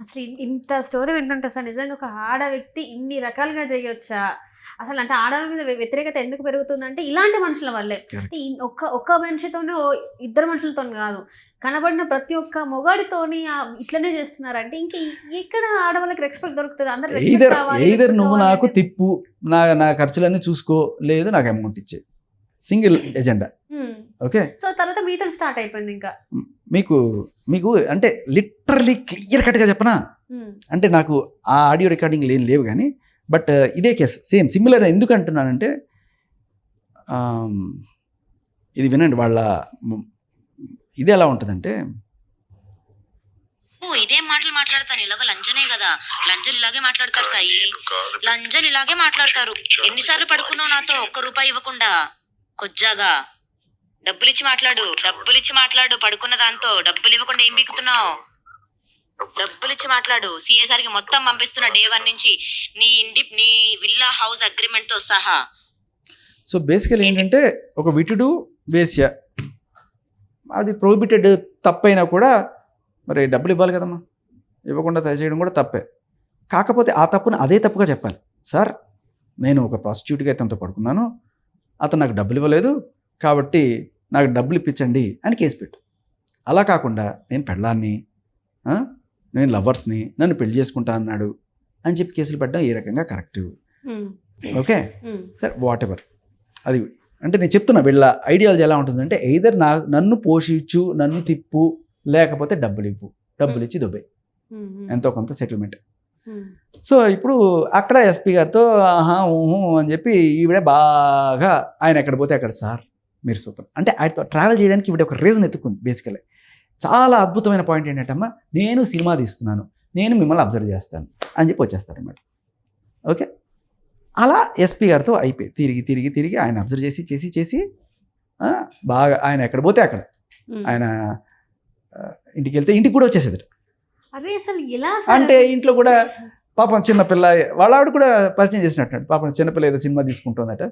అసలు ఇంత స్టోరీ వింటుంటే అసలు నిజంగా ఒక ఆడ వ్యక్తి ఇన్ని రకాలుగా చేయొచ్చా? అసలు అంటే ఆడవాళ్ళ మీద వ్య- వ్యతిరేకత ఎందుకు పెరుగుతుందంటే ఇలాంటి మనుషుల వల్లే. అంటే ఒక్క ఒక్క మనిషితోనే ఇద్దరు మనుషులతో కాదు. కనబడిన ప్రతి ఒక్క మొగాడితోని ఇట్లనే చేస్తున్నారంటే ఇంకా ఎక్కడ ఆడవాళ్ళకి రెస్పెక్ట్ దొరుకుతుంది? అందరు respect నువ్వు నాకు తిప్పు నా నా ఖర్చులన్నీ చూసుకో లేదు నాకు అమౌంట్ ఇచ్చే. Single agenda. ఓకే. సో తర్వాత మీతో స్టార్ట్ అయిపోయింది ఇంకా. మీకు మీకు అంటే లిటరలీ క్లియర్ కట్గా చెప్పనా. అంటే నాకు ఆ ఆడియో రికార్డింగ్ లేని లేవు కానీ బట్ ఇదే కేస్ సేమ్ సిమిలర్ ఎందుకు అంటున్నానంటే ఇది వినండి వాళ్ళ ఇది ఎలా ఉంటుందంటే ఓ ఇదేం మాటలు మాట్లాడతాను ఇలాగ లంజనే కదా. లంజలు ఇలాగే మాట్లాడతారు సాయి. లంజలు ఇలాగే మాట్లాడతారు. ఎన్నిసార్లు పడుకున్నావు నాతో? ఒక్క రూపాయి ఇవ్వకుండా. కొజ్జాగా. డబ్బులు ఇచ్చి మాట్లాడు డబ్బులు ఇచ్చి మాట్లాడు పడుకున్న దాంతో డబ్బులు ఇవ్వకుండా ఏం బిక్కుతున్నావు డబ్బులు ఇచ్చి మాట్లాడు సిఎస్ఆర్కి మొత్తం పంపిస్తున్నా డే వన్ నుంచి నీ ఇండి నీ విల్లా హౌస్ అగ్రిమెంట్తో సహా. సో బేసికల్ ఏంటంటే ఒక విటుడు వేశ్య. అది ప్రోహిబిటెడ్ తప్పైనా కూడా మరి డబ్బులు ఇవ్వాలి కదమ్మా. ఇవ్వకుండా చేయడం కూడా తప్పే. కాకపోతే ఆ తప్పును అదే తప్పుగా చెప్పాలి. సార్ నేను ఒక ప్రాస్టిట్యూట్గా అంత పడుకున్నాను. అతను నాకు డబ్బులు ఇవ్వలేదు. కాబట్టి నాకు డబ్బులు ఇప్పించండి అని కేసు పెట్టు. అలా కాకుండా నేను పెళ్ళాన్ని నేను లవర్స్ని నన్ను పెళ్ళి చేసుకుంటా అన్నాడు అని చెప్పి కేసులు పెట్టడం ఈ రకంగా కరెక్ట్. హ్మ్. ఓకే? హ్మ్. సరే వాట్ ఎవర్ అది అంటే నేను చెప్తున్నా వీళ్ళ ఐడియాలజీ ఎలా ఉంటుందంటే ఎయిదర్ నా నన్ను పోషించు నన్ను తిప్పు లేకపోతే డబ్బులు ఇవ్వు. డబ్బులు ఇచ్చి దుబాయ్. ఎంతో కొంత సెటిల్మెంట్. సో ఇప్పుడు అక్కడ ఎస్పీ గారితో ఆహా ఊహు అని చెప్పి ఈవిడ బాగా ఆయన ఎక్కడ పోతే అక్కడ సార్ మీరు సూపర్ అంటే ఆయనతో ట్రావెల్ చేయడానికి ఈవిడ ఒక రీజన్ ఎత్తుకుంది బేసికల్లీ చాలా అద్భుతమైన పాయింట్ ఏంటంటమ్మా నేను సినిమా తీస్తున్నాను నేను మిమ్మల్ని అబ్జర్వ్ చేస్తాను అని చెప్పి వచ్చేస్తారనమాట ఓకే? అలా ఎస్పీ గారితో అయిపోయి తిరిగి తిరిగి తిరిగి ఆయన అబ్జర్వ్ చేసి చేసి చేసి బాగా ఆయన ఎక్కడ పోతే అక్కడ. ఆయన ఇంటికి వెళ్తే ఇంటికి కూడా వచ్చేసేది అంటే ఇంట్లో కూడా పాపం చిన్నపిల్ల వాళ్ళ ఆవిడ కూడా పరిచయం చేసినట్టున్నాడు. పాపం చిన్నపిల్ల ఏదో సినిమా తీసుకుంటుందట.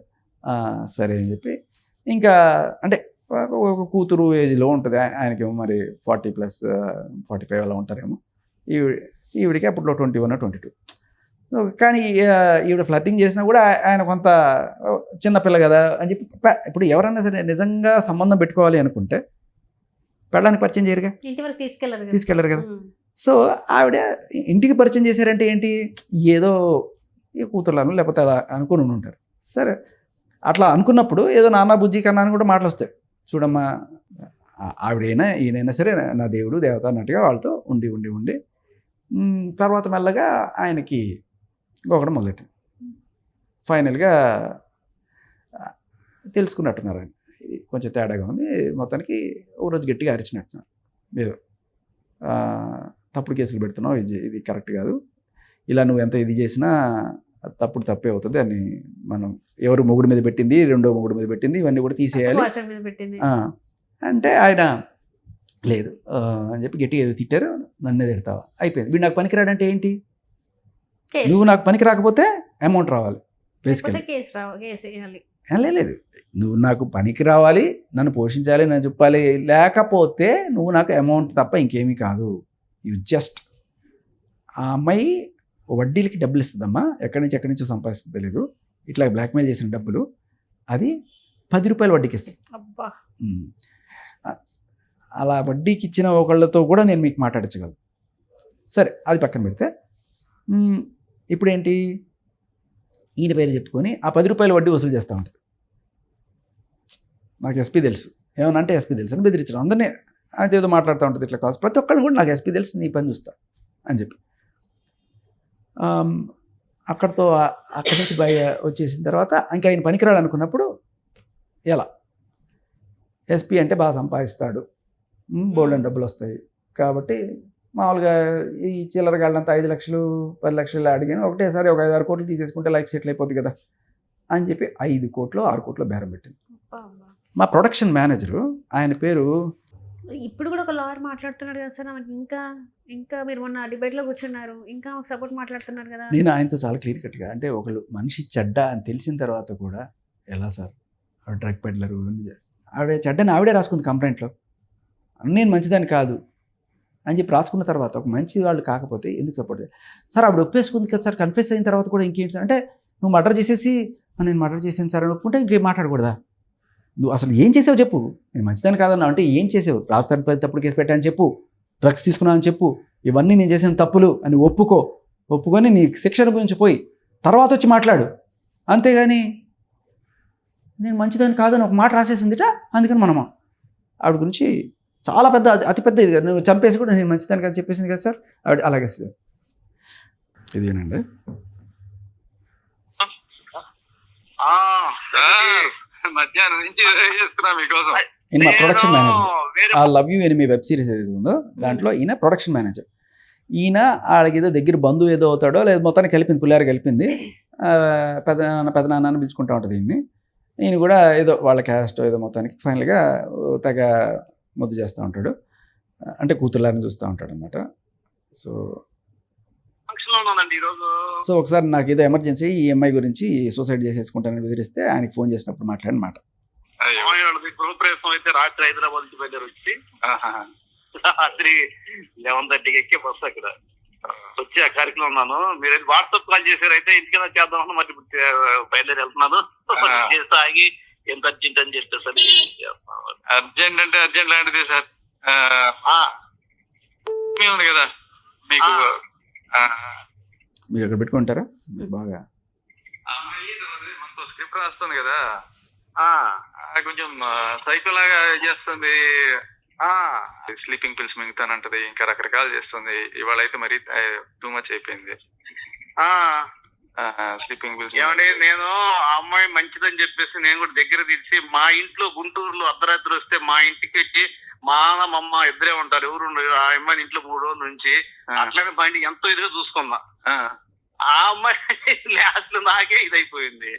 సరే అని చెప్పి ఇంకా అంటే ఒక కూతురు ఏజ్లో ఉంటుంది. ఆయ- ఆయనకేమో మరి ఫార్టీ ప్లస్ ఫార్టీ ఫైవ్ అలా ఉంటారేమో. ఈవిడ ఈవిడికి అప్పట్లో twenty one twenty two. So కానీ ఈవిడ ఫ్లర్టింగ్ చేసినా కూడా ఆయన కొంత చిన్నపిల్ల కదా అని చెప్పి ఇప్పుడు ఎవరన్నా సరే నిజంగా సంబంధం పెట్టుకోవాలి అనుకుంటే పెళ్ళానికి పరిచయం చేయరుగా? ఇంటి వరకు తీసుకెళ్ళరు కదా. సో ఆవిడ ఇంటికి పరిచయం చేశారంటే ఏంటి? ఏదో ఈ కూతుర్లను లేకపోతే అలా అనుకుని ఉంటారు సరే అట్లా అనుకున్నప్పుడు ఏదో నాన్న బుజ్జి కన్నా అని కూడా మాటలు వస్తాయి చూడమ్మా ఆవిడైనా ఈయనైనా సరే నా దేవుడు దేవత అన్నట్టుగా వాళ్ళతో ఉండి ఉండి ఉండి తర్వాత మెల్లగా ఆయనకి గోకడం మొదలెట్టింది ఫైనల్గా తెలుసుకున్నట్టున్నారు ఆయన. కొంచెం తేడాగా ఉంది. మొత్తానికి ఓ రోజు గట్టిగా అరిచినట్టున్నారు. ఏదో తప్పుడు కేసులు పెడుతున్నావు ఇది ఇది కరెక్ట్ కాదు. ఇలా నువ్వు ఎంత ఇది చేసినా తప్పుడు తప్పే అవుతుంది. అని మనం ఎవరు మొగుడు మీద పెట్టింది రెండో మొగుడు మీద పెట్టింది ఇవన్నీ కూడా తీసేయాలి. అంటే ఆయన లేదు అని చెప్పి గట్టిగా ఏదో తిట్టారు నన్నే తిడతావా? అయిపోయింది. వీడు నాకు పనికిరాడంటే ఏంటి. నువ్వు నాకు పనికి రాకపోతే అమౌంట్ రావాలి. బేసికలీ. లేదు నువ్వు నాకు పనికి రావాలి నన్ను పోషించాలి నన్ను చెప్పాలి లేకపోతే నువ్వు నాకు అమౌంట్ తప్ప ఇంకేమీ కాదు. యు జస్ట్ ఆ అమ్మాయి వడ్డీలకి డబ్బులు ఇస్తుందమ్మా. ఎక్కడి నుంచి ఎక్కడి నుంచో సంపాదిస్తుంది తెలియదు ఇట్లా బ్లాక్మెయిల్ చేసిన డబ్బులు అది పది రూపాయలు వడ్డీకి. ఆ- అలా వడ్డీకి ఇచ్చిన ఒకళ్ళతో కూడా నేను మీకు మాట్లాడించగలను. సరే అది పక్కన పెడితే. ఇప్పుడేంటి? ఈయన పేరు చెప్పుకొని ఆ పది రూపాయల వడ్డీ వసూలు చేస్తూ ఉంటుంది. నాకు ఎస్పీ తెలుసు. ఏమన్నా అంటే ఎస్పీ తెలుసు అని బెదిరించడం. అందరినీ అది ఏదో మాట్లాడుతూ ఉంటుంది ఇట్లా కాల్స్. ప్రతి ఒక్కరిని కూడా నాకు ఎస్పీ తెలుసు నీ పని చూస్తా అని చెప్పి. అక్కడితో అక్కడి నుంచి బయ వచ్చేసిన తర్వాత ఇంకా ఆయన పనికిరాడు అనుకున్నప్పుడు ఎలా? ఎస్పీ అంటే బాగా సంపాదిస్తాడు. బోల్డ్ డబ్బులు వస్తాయి. కాబట్టి మామూలుగా ఈ చిల్లర గాళ్ళంతా ఐదు లక్షలు పది లక్షలు అడిగాను. ఒకటేసారి ఒక ఐదు ఆరు కోట్లు తీసేసుకుంటే లైఫ్ సెటిల్ అయిపోద్ది కదా అని చెప్పి ఐదు కోట్లు ఆరు కోట్లు బేరం పెట్టింది. మా ప్రొడక్షన్ మేనేజరు ఆయన పేరు ఇప్పుడు కూడా ఒక లాయర్ మాట్లాడుతున్నాడు కదా సార్ నాకు ఇంకా ఇంకా మీరు మొన్న డిబేట్లో కూర్చున్నారు ఇంకా ఒక సపోర్ట్ మాట్లాడుతున్నారు కదా. నేను ఆయనతో చాలా క్లియర్ కట్గా అంటే ఒకళ్ళు మనిషి చెడ్డ అని తెలిసిన తర్వాత కూడా ఎలా సార్? డ్రగ్ పెడ్లరు ఇవన్నీ చేస్తారు ఆవిడ చెడ్డని ఆవిడే రాసుకుంది కంప్లైంట్లో. నేను మంచిదాన్ని కాదు అని చెప్పి రాసుకున్న తర్వాత ఒక మంచి వాళ్ళు కాకపోతే ఎందుకు సపోర్ట్ చేయాలి? సార్ ఆవిడ ఒప్పేసుకుంది కదా సార్ కన్ఫ్యూస్ అయిన తర్వాత కూడా ఇంకేంటి సార్? అంటే నువ్వు మర్డర్ చేసేసి నేను మర్డర్ చేశాను సార్ అని ఒప్పుకుంటే ఇంకేం మాట్లాడకూడదా? నువ్వు అసలు ఏం చేసావు చెప్పు. నేను మంచిదాన్ని కాదన్నా అంటే ఏం చేసావు? రాజధాని తప్పుడు కేసు పెట్టాను చెప్పు. డ్రగ్స్ తీసుకున్నానని చెప్పు. ఇవన్నీ నేను చేసిన తప్పులు అని ఒప్పుకో. ఒప్పుకొని నీ శిక్ష అనుభవించి పోయి తర్వాత వచ్చి మాట్లాడు. అంతేగాని నేను మంచిదాన్ని కాదని ఒక మాట రాసేసిందిట అందుకని మనమా? ఆవిడ గురించి చాలా పెద్ద అతి- అతి పెద్ద ఇది. నువ్వు చంపేసి కూడా నేను మంచిదాన్ని కదా చెప్పేసింది కదా సార్? ఆవిడ అలాగే సార్. ఇదేనండి ఆ, మధ్యాహ్నం నుంచి చేస్తున్నా మీకోసం? ఈయన మా ప్రొడక్షన్ మేనేజర్ ఆ లవ్ యూ అని మీ వెబ్ సిరీస్ ఏది ఉందో దాంట్లో ఈయన ప్రొడక్షన్ మేనేజర్ ఈయన వాళ్ళకి ఏదో దగ్గర బంధువు ఏదో అవుతాడో లేదా మొత్తాన్ని కలిపింది పుల్లారి కలిపింది. పెద్ద నాన్న పెద్ద నాన్న అని పిలుచుకుంటా ఉంటుంది ఈయన్ని. ఈయన కూడా ఏదో వాళ్ళ క్యాస్ట్ ఏదో మొత్తానికి ఫైనల్గా తెగ ముద్దు చేస్తూ ఉంటాడు. అంటే కూతుర్లాని చూస్తూ ఉంటాడు అనమాట సో లో ఉన్నానండి ఈరోజు. సో ఒకసారి నాకు ఏదో ఎమర్జెన్సీ ఈ అమ్మాయి గురించి సూసైడ్ చేసేసుకుంటానని బెదిరిస్తే ఆయనకి ఫోన్ చేసినప్పుడు మాట్లాడినమాట. అమ్మాయి గృహప్రవేశం అయితే రాత్రి హైదరాబాద్ నుంచి బయలుదేరి వచ్చి రాత్రి లెవెన్ థర్టీకి ఎక్కే బస్సు అక్కడ. వచ్చి ఆ కార్యక్రమం ఉన్నాను. మీరు వాట్సాప్ కాల్ చేశారు అయితే ఇంటికైనా చేద్దామని మరి ఇప్పుడు, ఆ, బయలుదేరి వెళ్తున్నాను. చేసి ఆగి ఎంత అర్జెంట్ అని చెప్పేసి అర్జెంట్ అంటే అర్జెంట్ లాంటిది సార్. ఉంది కదా. మీకు మీరు అక్కడ పెట్టుకుంటారా? మీరు బాగా. స్క్రిప్ట్ రాస్తుంది కదా. ఆ, కొంచెం సైకో లాగా చేస్తుంది. స్లీపింగ్ పిల్స్ మింగుతానంటది ఇంకా రకరకాలు చేస్తుంది. ఇవాళ అయితే మరీ టూ మచ్ అయిపోయింది. స్లీపింగ్ పిల్స్ ఏమండి నేను ఆ అమ్మాయి మంచిదని చెప్పేసి నేను కూడా దగ్గర తీసి మా ఇంట్లో గుంటూరులో అర్ధరాత్రి వస్తే మా ఇంటికి వచ్చి మా అమ్మ ఇద్దరే ఉంటారు. ఎవరు ఉండరు ఆ అమ్మాయిని ఇంట్లో మూడు రోజుల నుంచి అట్లనే బండి ఎంతో ఇదిగా చూసుకున్నా. ఆ. అమ్మాయి లాస్ట్ నాకే ఇదైపోయింది.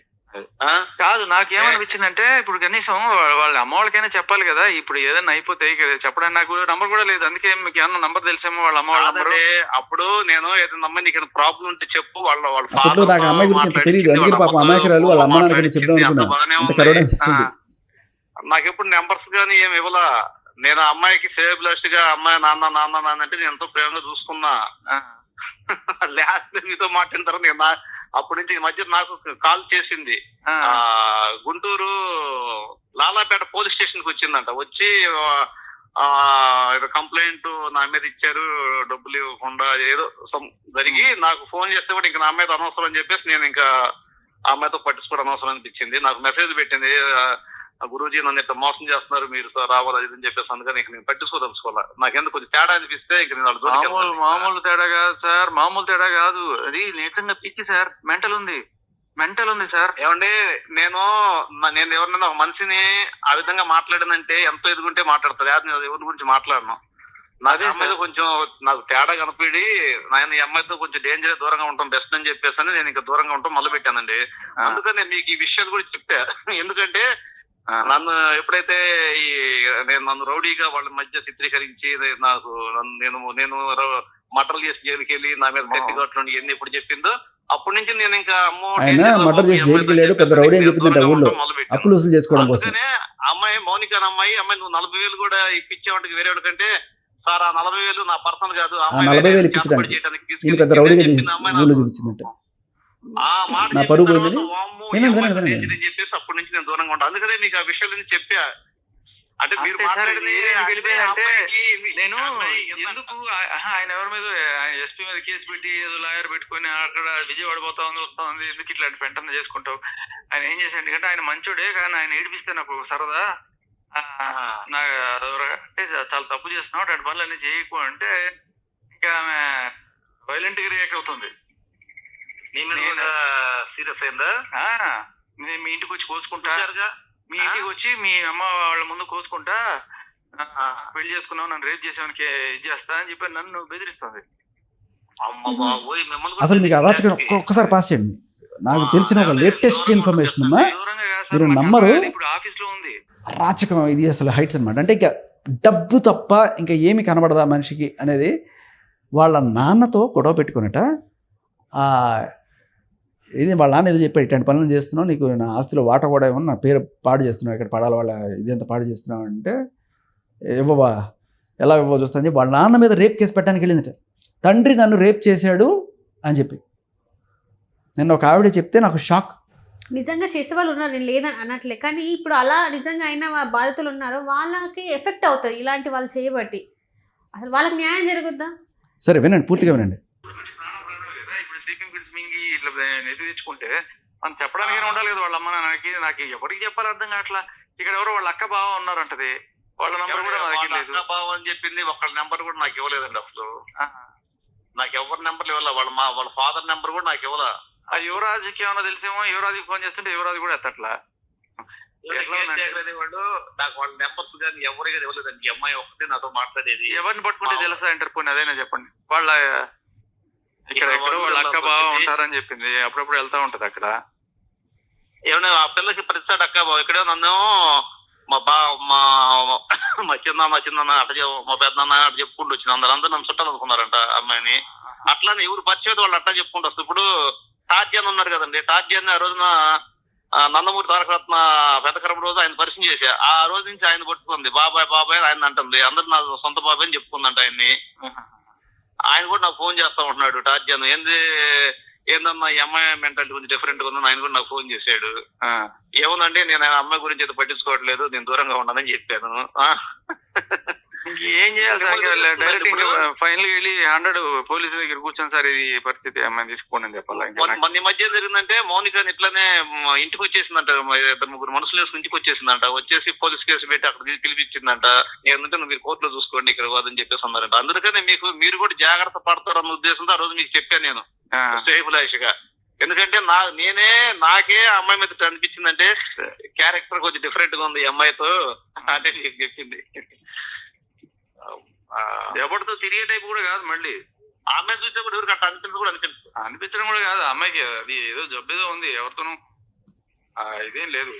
కాదు నాకేమనిపించిందంటే ఇప్పుడు కనీసం వాళ్ళ అమ్మ వాళ్ళకైనా చెప్పాలి కదా ఇప్పుడు ఏదైనా అయిపోతే చెప్పడానికి నాకు నంబర్ కూడా లేదు. అందుకే మీకు ఏమన్నా నంబర్ తెలిసేమో వాళ్ళ అమ్మ వాళ్ళ నంబర్ అప్పుడు నేను ఏదైనా అమ్మాయి నీకు ప్రాబ్లం ఉంటే చెప్పు వాళ్ళ వాళ్ళ నాకు అమ్మాయి గురించి తెలియదు వాళ్ళ పాపం అమ్మతో అమాయకురాలు వాళ్ళ అమ్మ చెప్దాం. నాకు ఎప్పుడు నెంబర్స్ గానీ ఏమి ఇవ్వలా. నేను అమ్మాయికి సేవ్ బ్లస్ట్గా అమ్మాయి నాన్న నాన్న నాన్న అంటే నేను ఎంతో ప్రేమగా చూసుకున్నా. లాస్ట్ మీతో మాట్లాడిన తర్వాత నేను అప్పటి నుంచి ఈ మధ్య నాకు కాల్ చేసింది. గుంటూరు లాలాపేట పోలీస్ స్టేషన్కి వచ్చిందంట. వచ్చి కంప్లైంట్ నా మీద ఇచ్చారు. డబ్బులు ఇవ్వకుండా ఏదో జరిగి నాకు ఫోన్ చేస్తే కూడా ఇంకా నా మీద అనవసరం అని చెప్పేసి నేను ఇంకా ఆ అమ్మాయితో పట్టించుకోవడం అనవసరం అనిపించింది. నాకు మెసేజ్ పెట్టింది. ఆ గురూజీ నన్ను ఇట్లా మోసం చేస్తున్నారు మీరు సార్ రావాలి అది అని చెప్పేసి అందుకని ఇంక నేను పట్టించుకోదలుచుకోవాలి నాకెందుకు కొంచెం తేడా అనిపిస్తే ఇంక నేను మామూలు. మామూలు తేడా కాదు సార్ మామూలు తేడా కాదు. అది నిజంగా పిచ్చి సార్ మెంటల్ ఉంది. మెంటల్ ఉంది సార్. ఏమండి నేను నేను ఎవరినైనా ఒక మనిషిని ఆ విధంగా మాట్లాడానంటే ఎంతో ఎదుగుంటే మాట్లాడతారు. అది నేను ఎవరి గురించి మాట్లాడను. ఈ అమ్మాయితో కొంచెం నాకు తేడా కనపడి నేను ఈ అమ్మాయితో కొంచెం డేంజర్ దూరంగా ఉంటాం బెస్ట్ అని చెప్పేసి అని నేను ఇంకా దూరంగా ఉంటాం మొదలు పెట్టానండి. అందుకని మీకు ఈ విషయాలు కూడా చెప్పా. ఎందుకంటే నన్ను ఎప్పుడైతే ఈ నేను నన్ను రౌడీగా వాళ్ళ మధ్య చిత్రీకరించి నాకు నేను నేను మటర్లు చేసి జైలుకి వెళ్ళి నా మీద కత్తి కొట్టడం ఇవన్నీ ఎప్పుడు చెప్పిందో అప్పటి నుంచి నేను ఇంకా అమ్మో ఆయన మర్డర్ చేసి జైలుకి వెళ్ళాడు, పెద్ద రౌడీ అని చెప్పిందంట ఊళ్ళో. అప్పులు వసూలు చేసుకోవడం కోసం అమ్మాయి మౌనిక అమ్మాయి అమ్మాయి నువ్వు నలభై వేలు కూడా ఇప్పించేవాడికి వేరే కంటే సార్ ఆ నలభై వేలు నా పర్సనల్ కాదు నలభై వేలు ఇప్పించడానికి. పెద్ద రౌడీగా చేసి ఊళ్ళో. చూపించిందంట నా తర్వాత పోయిందని? వినండి, వినండి, వినండి. నేను చెప్పేసి అప్పటి నుంచి నేను దూరంగా ఉంటాను అందుకనే మీకు ఆ విషయాలు చెప్పా. అంటే మీరు అంటే నేను ఎందుకు ఆయన ఎవరి మీద ఎస్పీ మీద కేసు పెట్టి ఏదో లాయర్ పెట్టుకొని అక్కడ విజయవాడ పోతా ఉంది వస్తా ఉంది ఎందుకు ఇట్లాంటి పెంటన చేసుకుంటావు? ఆయన ఏం చేశాడు ఎందుకంటే ఆయన మంచోడే కానీ ఆయన ఏడిపిస్తే నాకు సరదా. ఆ, నాకు అంటే చాలా తప్పు చేస్తున్నావు అటు పనులు అన్ని చేయకు అంటే ఇంకా ఆమె వైలెంట్గా రియాక్ట్ అవుతుంది. నీ మీద నేను- సీరియస్ అయిందా? ఆ, నేను మీ ఇంటికి వచ్చి కోసుకుంటా. చూశారుగా? మీ ఇంటికి వచ్చి మీ అమ్మ వాళ్ళ ముందు కోసుకుంటా. ఆ, పెళ్ళి చేసుకున్నావు నన్ను రేప్ చేసానికి ఇది చేస్తా అని చెప్పి నన్ను బెదిరిస్తుంది. అమ్మ బాబోయ్ మిమ్మల్ని అసలు మీకు అరాచకం ఒక్క- ఒక్కసారి పాస్ చేయండి. నాకు తెలిసిన ఒక లేటెస్ట్ ఇన్ఫర్మేషన్ అమ్మా దూరంగా కాదు సార్, మీరు నమ్మరు? అమ్మాయి ఇప్పుడు ఆఫీస్లో ఉంది. అరాచకం ఇది అసలు హైట్స్ అనమాట అంటే ఇంకా డబ్బు తప్ప ఇంకా ఏమి కనబడదా మనిషికి అనేది వాళ్ళ నాన్నతో గొడవ పెట్టుకున్నట. ఆ, ఇది వాళ్ళ నాన్న ఏదో చెప్పాడు ఇట్లాంటి పనులు చేస్తున్నావు నీకు నా ఆస్తిలో వాట కూడా ఏమో నా పేరు పాడు చేస్తున్నావు ఇక్కడ పడాలి వాళ్ళ ఇది ఎంత పాడు చేస్తున్నావు అంటే ఇవ్వవా ఎలా ఇవ్వచ్చు వస్తుంది వాళ్ళ నాన్న మీద రేప్ కేసు పెట్టడానికి వెళ్ళిందట. తండ్రి నన్ను రేప్ చేశాడు అని చెప్పి. నిన్న ఒక ఆవిడ చెప్తే నాకు షాక్. నిజంగా చేసే వాళ్ళు ఉన్నారు నేను లేదని అనట్లే. కానీ ఇప్పుడు అలా నిజంగా అయిన బాధితులు ఉన్నారు వాళ్ళకి ఎఫెక్ట్ అవుతుంది ఇలాంటి వాళ్ళు చేయబట్టి. అసలు వాళ్ళకి న్యాయం జరుగుద్దా? సరే వినండి పూర్తిగా వినండి ఇప్పుడు స్లీపింగ్ పిల్స్ మింగి ఇట్లా తెచ్చుకుంటే మనం చెప్పడానికైనా ఉండాలి కదా వాళ్ళ అమ్మ నాన్నకి నాకు ఎవరికి చెప్పాలి అర్థం కావట్లా. ఇక్కడ ఎవరో వాళ్ళ అక్క బావ ఉన్నారంటది. వాళ్ళ నంబర్ కూడా నా దగ్గర లేదు. బావ అని చెప్పింది ఒకళ్ళ నెంబర్ కూడా నాకు ఇవ్వలేదండి అసలు. నాకు ఎవరి నెంబర్లు ఇవ్వాల? వాళ్ళ మా వాళ్ళ ఫాదర్ నెంబర్ కూడా నాకు ఇవ్వాల? ఆ యువరాజుకి ఏమన్నా తెలిసేమో యువరాజుకి ఫోన్ చేస్తుంటే యువరాజు కూడా ఎత్తట్లా? వాళ్ళు నాకు వాళ్ళ నెంబర్స్ కానీ ఎవరి కానీ ఇవ్వలేదండి అమ్మాయి ఒకటే నాతో మాట్లాడేది. ఎవరిని పట్టుకుంటే తెలుసా ఇంటర్ పోనీ అదైనా చెప్పండి. వాళ్ళ ఇక్కడ ఎక్కడో వాళ్ళ అక్క బావ. ఉంటారని చెప్పింది. అప్పుడప్పుడు వెళ్తా ఉంటది అక్కడ. ఏమన్నా ఆ పిల్లకి ప్రతిసారి అక్క బావ ఇక్కడే నన్ను మా బా మా మా చిన్న మా చిన్న అట్ట మా పెద్ద అట్లా చెప్పుకుంటూ వచ్చింది. అందరు అందరూ నన్ను చుట్టాలు అనుకున్నారంట అమ్మాయిని. అట్లానే ఎవరు పరిచయం వాళ్ళు అట్లా చెప్పుకుంటూ వస్తారు. ఇప్పుడు టార్జన్ ఉన్నారు కదండి. టార్జన్ ఆ రోజున నందమూరి తారకరత్న పెద్దకరం రోజు ఆయన పరిచయం చేశా ఆ రోజు నుంచి ఆయన పట్టుకుంది. బాబాయ్ బాబాయ్ ఆయన అంటుంది. అందరు నా సొంత బాబాయ్ అని చెప్పుకుందంట ఆయన్ని. ఆయన కూడా నాకు ఫోన్ చేస్తా ఉంటున్నాడు టార్జన్ ఏంది ఏందమ్మా ఈ అమ్మాయి మెంటాలిటీ కొంచెం డిఫరెంట్గా ఉందని ఆయన కూడా నాకు ఫోన్ చేశాడు. ఆ. ఏముందండి నేను ఆయన అమ్మాయి గురించి అయితే పట్టించుకోవట్లేదు నేను దూరంగా ఉన్నానని చెప్పాను. ఏం చేయాలి డైరెక్ట్ ఇంకా ఫైనల్ వెళ్ళి హండ్రెడ్ పోలీసు దగ్గర కూర్చొని సార్ ఇది పరిస్థితి అమ్మాయిని తీసుకోండి అని చెప్పాలా? మొన్న మధ్య జరిగిందంటే మౌనిక ఇట్లానే ఇంటికి వచ్చేసిందంట ఇద్దరు ముగ్గురు మనుషులు వేసుకుని ఇంటికి వచ్చేసిందంట. వచ్చేసి పోలీస్ కేసు పెట్టి అక్కడ పిలిపించిందంట. ఏంటంటే నువ్వు మీరు కోర్టులో చూసుకోండి ఇక్కడ కాదని చెప్పేసి అన్నారంట. అందుకనే మీకు మీరు కూడా జాగ్రత్త పడతారన్న ఉద్దేశంతో ఆ రోజు మీకు చెప్పాను నేను. సేఫ్ లాష్గా. ఎందుకంటే నా నేనే నాకే అమ్మాయి మీద అనిపించిందంటే క్యారెక్టర్ కొంచెం డిఫరెంట్గా ఉంది ఈ అమ్మాయితో అంటే చెప్పింది. ఎవరితో తిరిగే టైప్ కూడా కాదు మళ్ళీ. అమ్మాయి చూస్తే కూడా ఎవరికి అట్లా అనిపించదు కూడా అనిపించదు అనిపించడం కూడా కాదు. అమ్మాయికి అది ఏదో జబ్బేదో ఉంది. ఎవరితోనూ ఇదేం లేదు.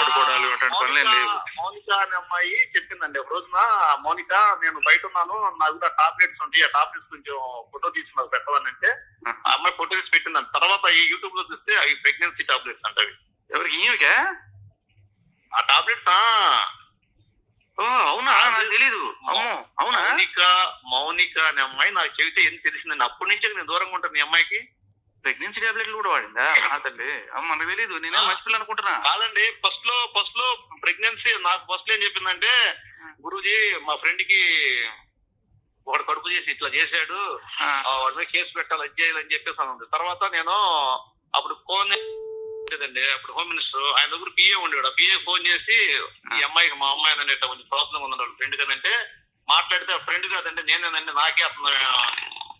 పడుకోవడాలు అటువంటి పనులేం లేవు. మౌనిక- అనే అమ్మాయి చెప్పిందండి ఒక రోజున మౌనిక నేను బయట ఉన్నాను. నా దగ్గర టాబ్లెట్స్ ఉంటాయి ఆ టాబ్లెట్స్ కొంచెం ఫోటో తీసి నాకు పెట్టాలని అంటే. ఆ. అమ్మాయి ఫోటో తీసి పెట్టిందంట. తర్వాత ఈ యూట్యూబ్లో చూస్తే అవి ప్రెగ్నెన్సీ టాబ్లెట్స్ అంట అవి. ఎవరికి ఈమెకే? ఆ టాబ్లెట్స్? అవునా? నాకు తెలీదు. అమ్మో అవునా? మౌనిక మౌనిక అనే అమ్మాయి నాకు చెబితే ఏం తెలిసిందండి అప్పటి నుంచి నేను దూరంగా ఉంటాను ఈ అమ్మాయికి. ప్రెగ్నెన్సీ టాబ్లెట్లు కూడా వాడిందా? నా తల్లి. అమ్మ నాకు తెలీదు. నేనే. మర్చిపోయి అనుకుంటున్నా. కాదండి ఫస్ట్లో ఫస్ట్లో ప్రెగ్నెన్సీ నాకు ఫస్ట్ ఏం చెప్పిందంటే గురూజీ మా ఫ్రెండ్కి వాడు కడుపు చేసి ఇట్లా చేశాడు. వాడి మీద కేసు పెట్టాలి అది చేయాలని చెప్పేసి అని ఉంది. తర్వాత నేను అప్పుడు ఫోన్ లేదండి అప్పుడు హోమ్ మినిస్టర్ ఆయన దగ్గర పిఏ ఉండేవాడు. ఆ పిఏ ఫోన్ చేసి ఈ అమ్మాయికి మా అమ్మాయి అనే కొంచెం ప్రాబ్లం ఉందండి వాళ్ళ ఫ్రెండ్ కదంటే మాట్లాడితే ఫ్రెండ్ కాదండి నేనేనండి నాకే అతను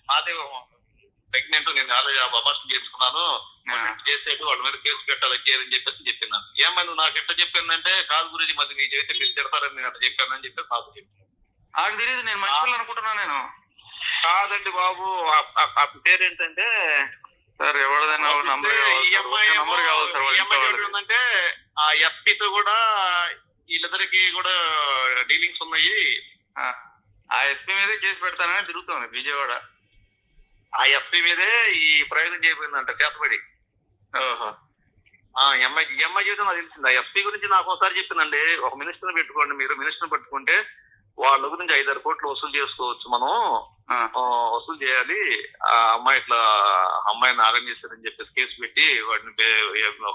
నాదే ప్రెగ్నెంట్ నేను ఆల్రెడీ అబార్షన్ చేసుకున్నాను. ఆ. చేసేట్టు వాళ్ళ మీద కేసు పెట్టాలి చేయాలని చెప్పేసి చెప్పిన ఏమని నాకు ఎట్లా చెప్పిందంటే కాదు గురించి మధ్య నీ చేస్తే మీరు తిడతారని నేను అట్లా చెప్పానని చెప్పేసి నాకు చెప్పింది నాకు తెలీదు నేను మర్చిపోయి అనుకుంటున్నా నేను. కాదండి బాబు ఆ- ఆ- ఆ పేరేంటంటే సార్ ఎవరిదైనా నంబర్ ఒక్క నంబర్ కావాలి సార్. ఏంటంటే ఆ ఎస్పీతో కూడా వీళ్ళిద్దరికి కూడా డీలింగ్స్ ఉన్నాయి. ఆ. ఎస్పీ మీదే కేసు పెడతానని తిరుగుతుంది విజయవాడ. ఆ ఎస్పీ మీదే ఈ ప్రయోగం చేయబోయిందంట చేతబడి. ఓహో. ఈ అమ్మాయి జీవితం నాకు తెలిసింది. ఆ ఎస్పీ గురించి నాకు ఒకసారి చెప్పిందండి ఒక మినిస్టర్ పెట్టుకోండి మీరు మినిస్టర్ పెట్టుకుంటే వాళ్ళ గురించి ఐదారు కోట్లు వసూలు చేసుకోవచ్చు మనం. వసూలు చేయాలి. ఆ అమ్మాయి ఇట్లా అమ్మాయిని ఆగం చేశారని చెప్పేసి కేసు పెట్టి వాడిని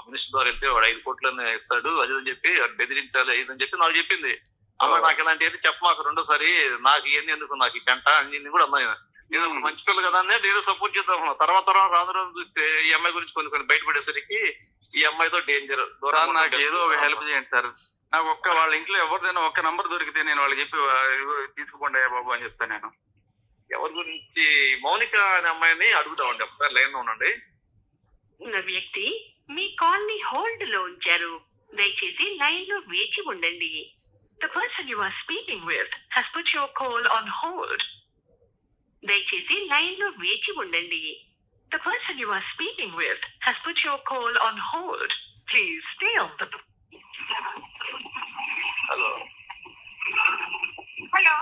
మినిస్టర్ ద్వారా వెళ్తే వాడు ఐదు కోట్లని ఇస్తాడు అది అని చెప్పి బెదిరించాలి ఐదు అని చెప్పి నాకు చెప్పింది. అమ్మాయి నాకు ఇలాంటి ఏది చెప్పమాకు రెండోసారి నాకు ఇవన్నీ ఎందుకు నాకు ఈ పెంట అని కూడా అమ్మాయి నేను మంచి పిల్ల కదా అని నేను సపోర్ట్ చేద్దాం. తర్వాత తర్వాత రాను రాను చూస్తే ఈ అమ్మాయి గురించి కొన్ని కొన్ని బయటపడేసరికి ఈ అమ్మాయితో డేంజర్ సార్ నాకు ఏదో హెల్ప్ చేయండి సార్. నాకు ఒక్క వాళ్ళ ఇంట్లో ఎవరిదైనా ఒక్క నంబర్ దొరికితే నేను వాళ్ళకి చెప్పి "ఆ, తీసుకుపోండి బాబు అని చెప్తాను నేను. ఎవరి గురించి మౌనిక అనే అమ్మాయిని అడుగుదామండి ఒకసారి లైన్లో ఉండండి. ఉన్న వ్యక్తి మీ కాల్ని హోల్డ్లో ఉంచారు. దయచేసి లైన్లో వేచి ఉండండి. The person you are speaking with has put your call on hold దయచేసి లైన్లో వేచి ఉండండి. The person you are speaking with has put your call on hold please stay on the hello. Hello.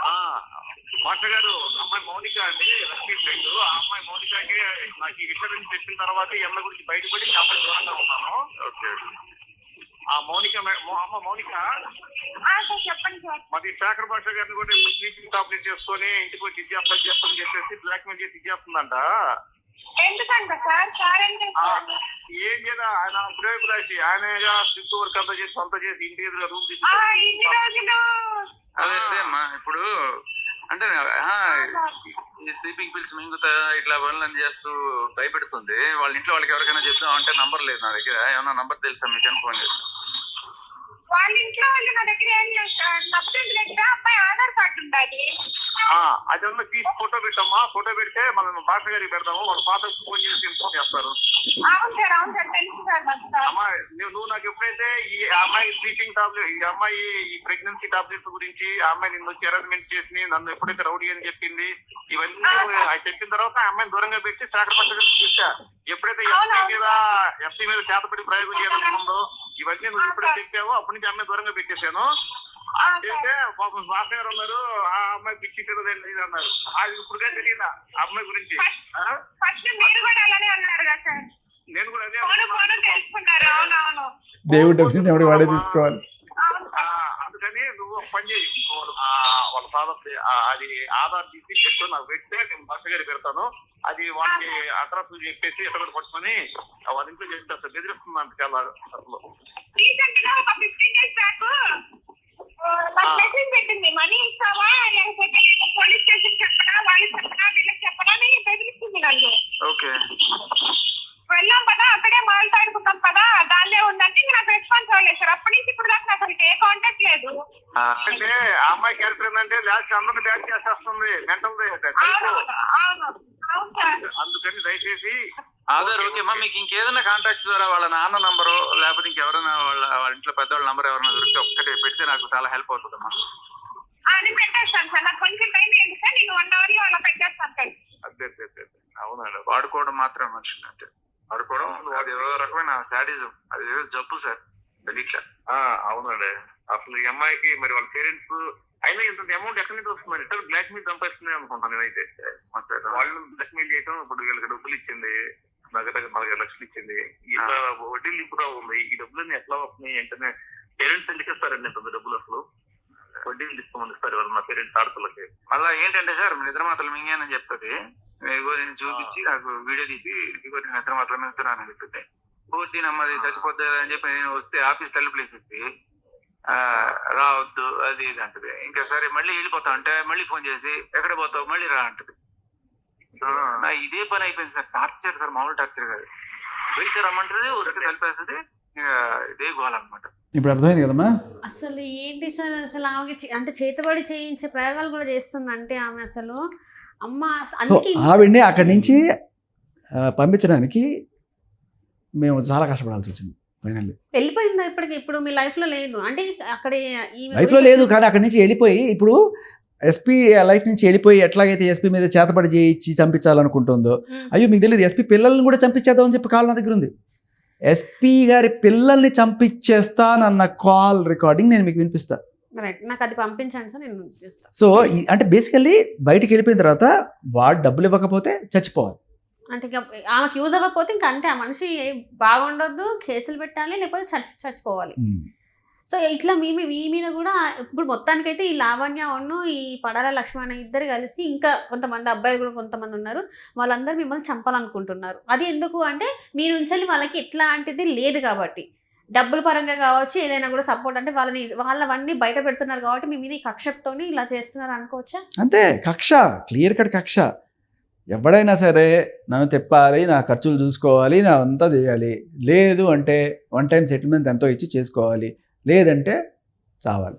Master గారు అమ్మాయి మౌనిక అండి Lakshmi friend. ఆ అమ్మాయి మౌనికకి నాకు ఈ విషయం గురించి చెప్పిన తర్వాత ఈ అమ్మాయి గురించి బయటపడి అమ్మాయి దూరంగా ఉన్నాను. ఓకే. ఆ మౌనిక అమ్మ మౌనిక? చెప్పండి సార్. మరి శేఖర్ భాష గారిని కూడా స్లీపింగ్ టాబ్లెట్ చేసుకొని ఇంటికి వచ్చి ఇచ్చేస్తాను చెప్పని చెప్పేసి బ్లాక్ మెయిల్ చేసి ఇచ్చేస్తుందంట ఎందుకంట సార్? సార్ ఏం చేయాలి? ఆయన ప్రేమికులాసి ఆయన స్లిప్ వర్క్ అంతా చేసి అంతా చేసి ఇంటి ఎదురుగా రూమ్ అదే అదే అమ్మా ఇప్పుడు అంటే స్లీపింగ్ పిల్స్ మింగుతా ఇట్లా పనులను చేస్తూ భయపెడుతుంది. వాళ్ళ ఇంట్లో వాళ్ళకి ఎవరికైనా చెప్తాం అంటే నంబర్ లేదు నా దగ్గర. ఏమన్నా నంబర్ తెలుసా? మీకు అని ఫోన్ చేస్తాను వాళ్ళ ఇంట్లో వాళ్ళు నా దగ్గర ఏం సబ్జెక్ట్ దగ్గర అబ్బాయి ఆధార్ కార్డు ఉండాలి. అదన్నా తీసి ఫోటో పెట్టమ్మా. ఫోటో పెడితే మనం భాష గారికి పెడతాము వాళ్ళ ఫాదర్ ఫోన్ చేసి ఇన్ఫార్మ్ చేస్తారు. అవును సార్ అవును సార్. తెలుసు సార్ అమ్మా నువ్వు నాకు ఎప్పుడైతే ఈ అమ్మాయి స్లీపింగ్ టాబ్లెట్ ఈ అమ్మాయి ఈ ప్రెగ్నెన్సీ టాబ్లెట్స్ గురించి ఆ అమ్మాయి నిన్ను వచ్చి అరేంజ్మెంట్ చేసి నన్ను ఎప్పుడైతే రౌడీ అని చెప్పింది ఇవన్నీ అది చెప్పిన తర్వాత ఆ అమ్మాయిని దూరంగా పెట్టి సాకరపట్టు చూసా ఎప్పుడైతే ఎస్పీ మీద ఎస్పీ మీద చేతపడి ప్రయోగం చేయాలనుకుందో ఇవన్నీ నువ్వు ఎప్పుడైతే చెప్పావో. అప్పటి నుంచి అమ్మాయి దూరంగా పెట్టేశాను. చేస్తే పాపం భాష గారు ఉన్నారు. ఆ అమ్మాయి పిచ్చి తెలియదు ఇది అన్నారు అది ఇప్పుడుగా తెలియదా ఆ అమ్మాయి గురించి? ఆ? ఫస్ట్ మీరు కూడా అలానే అన్నారు కదా సార్. నేను కూడా అదే దేవుడు డెఫినెట్ ఎవడి వాడే తీసుకోవాలి? అందుకని నువ్వు ఒక పని చేయి. వాళ్ళ ఫాదర్ అది ఆధార్ తీసి పెట్టు నాకు పెడితే నేను భాష గారికి పెడతాను. అది వాళ్ళకి అడ్రస్ చెప్పేసి ఎక్కడ పట్టుకొని వాళ్ళ ఇంట్లో చేస్తే బెదిరిస్తుంది అంత చాలా అసలు. పెట్టింది మనీ ఇస్తావా? లేకపోతే పోలీస్ స్టేషన్ చెప్పడా వాళ్ళు చెప్పడా వీళ్ళకి చెప్పడా అని బెదిరిస్తుంది నన్ను. ఓకే. వెళ్ళాం కదా అక్కడే మాట్లాడుకున్నాం కదా దాన్నే ఉందంటే ఇంక నాకు రెస్పాన్స్ అవ్వలేదు సార్. అప్పటి నుంచి ఇప్పుడు దాకా నాకు అసలు ఏ కాంటాక్ట్ లేదు. అంటే ఆ అమ్మాయి క్యారెక్టర్ ఏంటంటే లాస్ట్ అందరిని బ్యాక్ చేసేస్తుంది మెంటల్ అందుకని దయచేసి ఆధార్ ఓకే అమ్మా మీకు ఇంకేదైనా కాంటాక్ట్ ద్వారా వాళ్ళ నాన్న నంబరు లేకపోతే ఇంకెవరైనా వాళ్ళ వాళ్ళ ఇంట్లో పెద్దవాళ్ళ నంబర్ ఎవరైనా దొరికితే ఒక్కటే పెడితే నాకు చాలా హెల్ప్ అవుతుందమ్మా. అది పెట్టేస్తాను సార్. నాకు కొంచెం టైం ఏంటి సార్. నేను వన్ అవర్లో అలా పెట్టేస్తాను సార్. అదే అదే అదే. అవునండి వాడుకోవడం మాత్రమే మనిషిని అంటే వాడుకోవడం అది ఏదో రకమైన శాడిజం. అది ఏదో జబ్బు సార్. ఆ, అవునండి. అసలు ఈ అమ్మాయికి మరి వాళ్ళ పేరెంట్స్ అయినా ఇంత అమౌంట్ ఎక్కడి నుంచి వస్తుంది? ఇద్దరు బ్లాక్ మెయిల్ సంపాదిస్తున్నాయి అనుకుంటాను నేనైతే. వాళ్ళు బ్లాక్ మెయిల్ చేయడం ఇప్పుడు వీళ్ళకి డబ్బులు ఇచ్చింది. దగ్గర పదహారు లక్షలు ఇచ్చింది. ఇలా వడ్డీలు ఇప్పుడు ఉంది. ఈ డబ్బులు ఎట్లా వస్తున్నాయి? వెంటనే పేరెంట్స్ ఎందుకు ఇస్తారండి ఇంత డబ్బులు అసలు? వడ్డీలు తీసుకోమని ఇస్తారు వాళ్ళు మా పేరెంట్స్ ఆడపిల్లకి అలా ఏంటంటే సార్ నిద్ర మాత్రలు మింగానని చెప్తుంది. ఇగో నేను చూపించి నాకు వీడియో తీసి ఇగో నేను నిద్ర మాత్రం మింగుతున్నానని చెప్తుంది పూర్తి నమ్మది చచ్చిపోతుంది అని చెప్పి నేను వస్తే ఆఫీస్ తలుపులు వేసేసి రావద్దు అది ఇది అంటది. ఇంకా సరే మళ్ళీ వెళ్ళిపోతావు అంటే మళ్ళీ ఫోన్ చేసి ఎక్కడ పోతావు? మళ్ళీ రా అంటది. నా ఇదే పని అయిపోయింది సార్. టార్చర్ సార్ మామూలు టార్చర్ కాదు. వెళ్తే రమ్మంటది ఊరికి కలిపేస్తుంది ఇక ఇదే గోల్ అనమాట ఇప్పుడు అర్థమైంది కదమ్మా? అసలు ఏంటి సార్? అసలు ఆమెకి అంటే చేతబడి చేయించే ప్రయోగాలు కూడా చేస్తుంది అంటే ఆమె అసలు అమ్మ ఆవిడ్ని అక్కడి నుంచి పంపించడానికి మేము చాలా కష్టపడాల్సి వచ్చింది ఫైనల్లీ. వెళ్ళిపోయిందా ఇప్పటికి? ఇప్పుడు మీ లైఫ్లో లేదు. అంటే అక్కడ లైఫ్లో లేదు కానీ అక్కడి నుంచి వెళ్ళిపోయి ఇప్పుడు ఎస్పీ లైఫ్ నుంచి వెళ్ళిపోయి ఎట్లాగైతే ఎస్పీ మీద చేతపడి చేయించి చంపించాలనుకుంటుందో. అయ్యో మీకు తెలియదు ఎస్పీ పిల్లల్ని కూడా చంపించేద్దామని చెప్పి కాల్ దగ్గర ఉంది. ఎస్పీ గారి పిల్లల్ని చంపించేస్తానన్న కాల్ రికార్డింగ్ నేను మీకు వినిపిస్తా. రైట్ నాకు అది పంపించండి సార్ నేను సో అంటే బేసికల్లీ బయటికి వెళ్ళిపోయిన తర్వాత వాడు డబ్బులు ఇవ్వకపోతే చచ్చిపోవాలి. అంటే ఆమెకు యూజ్ అవ్వకపోతే ఇంకా అంటే ఆ మనిషి బాగుండొద్దు కేసులు పెట్టాలి లేకపోతే చచ్చి చచ్చిపోవాలి. సో ఇట్లా మీ మీ- మీద కూడా ఇప్పుడు మొత్తానికైతే ఈ లావణ్య ఉన్ను ఈ పడాల లక్ష్మణ ఇద్దరు కలిసి ఇంకా కొంతమంది అబ్బాయిలు కూడా కొంతమంది ఉన్నారు. వాళ్ళందరూ మిమ్మల్ని చంపాలనుకుంటున్నారు. అది ఎందుకు అంటే మీ నుంచి వాళ్ళకి ఎట్లాంటిది లేదు కాబట్టి. డబ్బుల పరంగా కావచ్చు ఏదైనా కూడా సపోర్ట్ అంటే వాళ్ళని వాళ్ళవన్నీ బయట పెడుతున్నారు కాబట్టి మీ మీద ఈ కక్షతోని ఇలా చేస్తున్నారు అనుకోవచ్చా? అంతే కక్ష క్లియర్ కట్ కక్ష. ఎవడైనా సరే నన్ను తెప్పాలి నా ఖర్చులు చూసుకోవాలి నా అంతా చేయాలి. లేదు అంటే వన్ టైం సెటిల్మెంట్ ఎంతో ఇచ్చి చేసుకోవాలి. లేదంటే చావాలి.